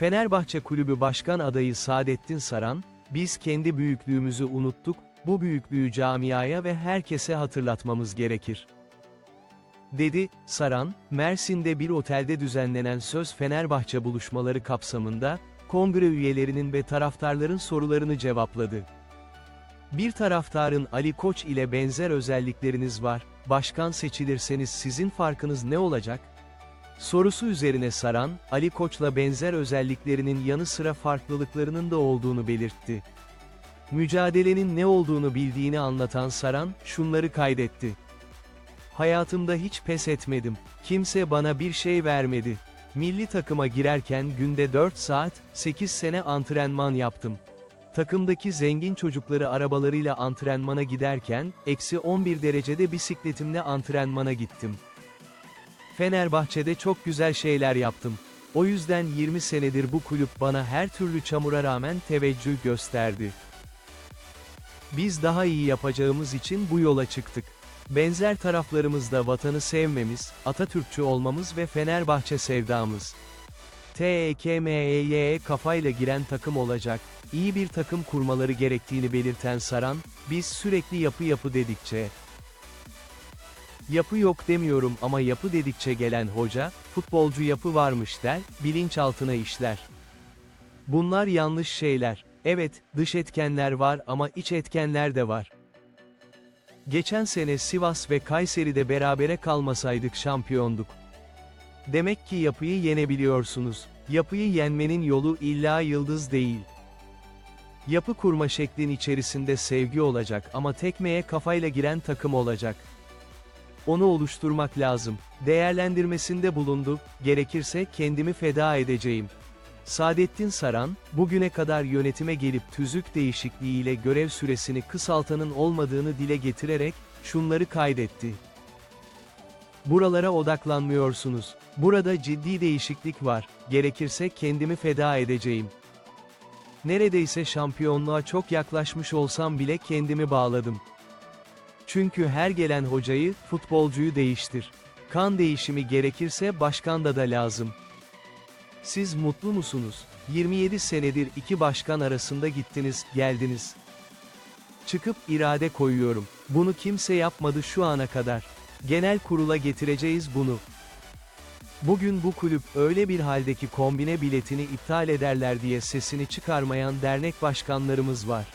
Fenerbahçe Kulübü Başkan adayı Saadettin Saran, biz kendi büyüklüğümüzü unuttuk, bu büyüklüğü camiaya ve herkese hatırlatmamız gerekir. Dedi, Saran, Mersin'de bir otelde düzenlenen Söz Fenerbahçe buluşmaları kapsamında, kongre üyelerinin ve taraftarların sorularını cevapladı. Bir taraftarın Ali Koç ile benzer özellikleriniz var, başkan seçilirseniz sizin farkınız ne olacak? Sorusu üzerine Saran, Ali Koç'la benzer özelliklerinin yanı sıra farklılıklarının da olduğunu belirtti. Mücadelenin ne olduğunu bildiğini anlatan Saran, şunları kaydetti. Hayatımda hiç pes etmedim. Kimse bana bir şey vermedi. Milli takıma girerken günde 4 saat, 8 sene antrenman yaptım. Takımdaki zengin çocukları arabalarıyla antrenmana giderken, eksi 11 derecede bisikletimle antrenmana gittim. Fenerbahçe'de çok güzel şeyler yaptım. O yüzden 20 senedir bu kulüp bana her türlü çamura rağmen teveccüh gösterdi. Biz daha iyi yapacağımız için bu yola çıktık. Benzer taraflarımızda vatanı sevmemiz, Atatürkçü olmamız ve Fenerbahçe sevdamız. TEKMEY'e kafayla giren takım olacak, iyi bir takım kurmaları gerektiğini belirten Saran, biz sürekli yapı yapı dedikçe, Yapı yok demiyorum ama yapı dedikçe gelen hoca, futbolcu yapı varmış der, bilinçaltına işler. Bunlar yanlış şeyler. Evet, dış etkenler var ama iç etkenler de var. Geçen sene Sivas ve Kayseri'de berabere kalmasaydık şampiyonduk. Demek ki yapıyı yenebiliyorsunuz. Yapıyı yenmenin yolu illa yıldız değil. Yapı kurma şeklin içerisinde sevgi olacak ama tekmeye kafayla giren takım olacak. Onu oluşturmak lazım. Değerlendirmesinde bulundu, gerekirse kendimi feda edeceğim. Saadettin Saran, bugüne kadar yönetime gelip tüzük değişikliğiyle görev süresini kısaltanın olmadığını dile getirerek, şunları kaydetti. Buralara odaklanmıyorsunuz. Burada ciddi değişiklik var, gerekirse kendimi feda edeceğim. Neredeyse şampiyonluğa çok yaklaşmış olsam bile kendimi bağladım. Çünkü her gelen hocayı, futbolcuyu değiştir. Kan değişimi gerekirse başkanda da lazım. Siz mutlu musunuz? 27 senedir iki başkan arasında gittiniz, geldiniz. Çıkıp irade koyuyorum. Bunu kimse yapmadı şu ana kadar. Genel kurula getireceğiz bunu. Bugün bu kulüp öyle bir haldeki kombine biletini iptal ederler diye sesini çıkarmayan dernek başkanlarımız var.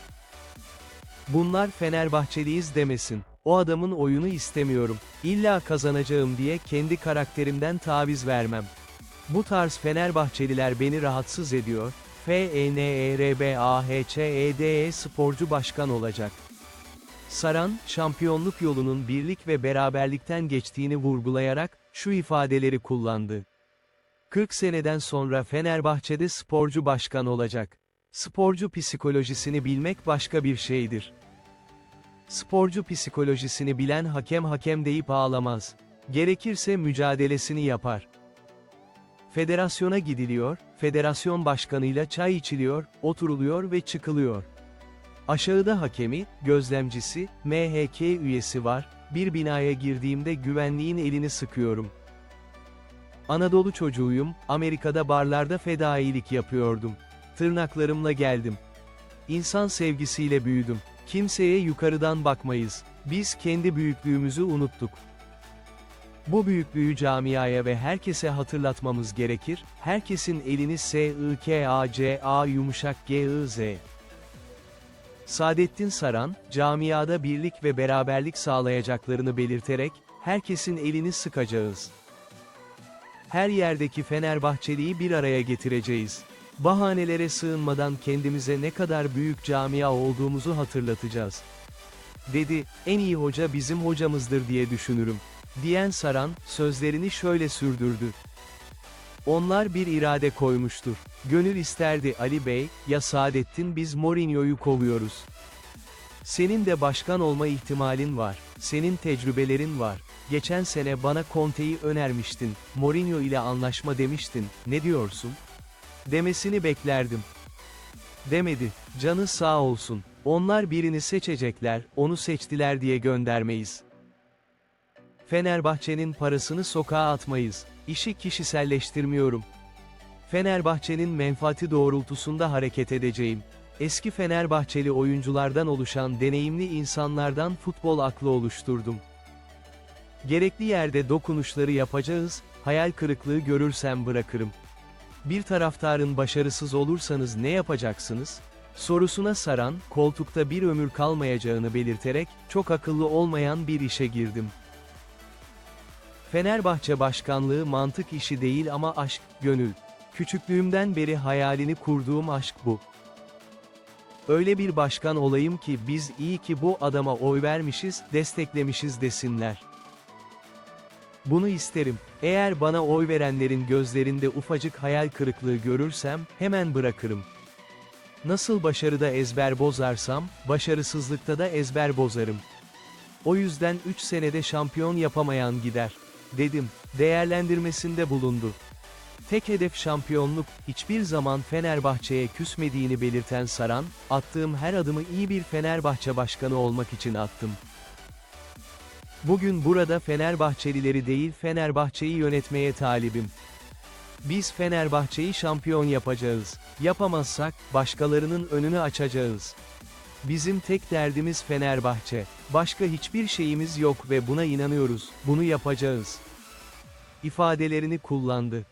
Bunlar Fenerbahçeliyiz demesin. O adamın oyunu istemiyorum. İlla kazanacağım diye kendi karakterimden taviz vermem. Bu tarz Fenerbahçeliler beni rahatsız ediyor. E FENERBAHÇEDE sporcu başkan olacak. Saran, şampiyonluk yolunun birlik ve beraberlikten geçtiğini vurgulayarak, şu ifadeleri kullandı. 40 seneden sonra Fenerbahçe'de sporcu başkan olacak. Sporcu psikolojisini bilmek başka bir şeydir. Sporcu psikolojisini bilen hakem hakem deyip ağlamaz. Gerekirse mücadelesini yapar. Federasyona gidiliyor, federasyon başkanıyla çay içiliyor, oturuluyor ve çıkılıyor. Aşağıda hakemi, gözlemcisi, MHK üyesi var, bir binaya girdiğimde güvenliğin elini sıkıyorum. Anadolu çocuğuyum, Amerika'da barlarda fedailik yapıyordum. Tırnaklarımla geldim. İnsan sevgisiyle büyüdüm. Kimseye yukarıdan bakmayız. Biz kendi büyüklüğümüzü unuttuk. Bu büyüklüğü camiaya ve herkese hatırlatmamız gerekir, herkesin elini S-I-K-A-C-A yumuşak G-I-Z. Saadettin Saran, camiada birlik ve beraberlik sağlayacaklarını belirterek, herkesin elini sıkacağız. Her yerdeki Fenerbahçeliyi bir araya getireceğiz. Bahanelere sığınmadan kendimize ne kadar büyük camia olduğumuzu hatırlatacağız. Dedi, en iyi hoca bizim hocamızdır diye düşünürüm. Diyen Saran, sözlerini şöyle sürdürdü. Onlar bir irade koymuştur. Gönül isterdi Ali Bey, ya Saadettin biz Mourinho'yu kovuyoruz. Senin de başkan olma ihtimalin var. Senin tecrübelerin var. Geçen sene bana Conte'yi önermiştin. Mourinho ile anlaşma demiştin. Ne diyorsun? Demesini beklerdim. Demedi. Canı sağ olsun. Onlar birini seçecekler, onu seçtiler diye göndermeyiz. Fenerbahçe'nin parasını sokağa atmayız. İşi kişiselleştirmiyorum. Fenerbahçe'nin menfaati doğrultusunda hareket edeceğim. Eski Fenerbahçeli oyunculardan oluşan deneyimli insanlardan futbol aklı oluşturdum. Gerekli yerde dokunuşları yapacağız, hayal kırıklığı görürsem bırakırım. Bir taraftarın başarısız olursanız ne yapacaksınız? Sorusuna saran, koltukta bir ömür kalmayacağını belirterek, çok akıllı olmayan bir işe girdim. Fenerbahçe başkanlığı mantık işi değil ama aşk, gönül. Küçüklüğümden beri hayalini kurduğum aşk bu. Öyle bir başkan olayım ki biz iyi ki bu adama oy vermişiz, desteklemişiz desinler. Bunu isterim. Eğer bana oy verenlerin gözlerinde ufacık hayal kırıklığı görürsem, hemen bırakırım. Nasıl başarıda ezber bozarsam, başarısızlıkta da ezber bozarım. O yüzden 3 senede şampiyon yapamayan gider. Dedim, değerlendirmesinde bulundu. Tek hedef şampiyonluk, hiçbir zaman Fenerbahçe'ye küsmediğini belirten Saran, attığım her adımı iyi bir Fenerbahçe başkanı olmak için attım. Bugün burada Fenerbahçelileri değil Fenerbahçe'yi yönetmeye talibim. Biz Fenerbahçe'yi şampiyon yapacağız. Yapamazsak, başkalarının önünü açacağız. Bizim tek derdimiz Fenerbahçe. Başka hiçbir şeyimiz yok ve buna inanıyoruz. Bunu yapacağız. ifadelerini kullandı.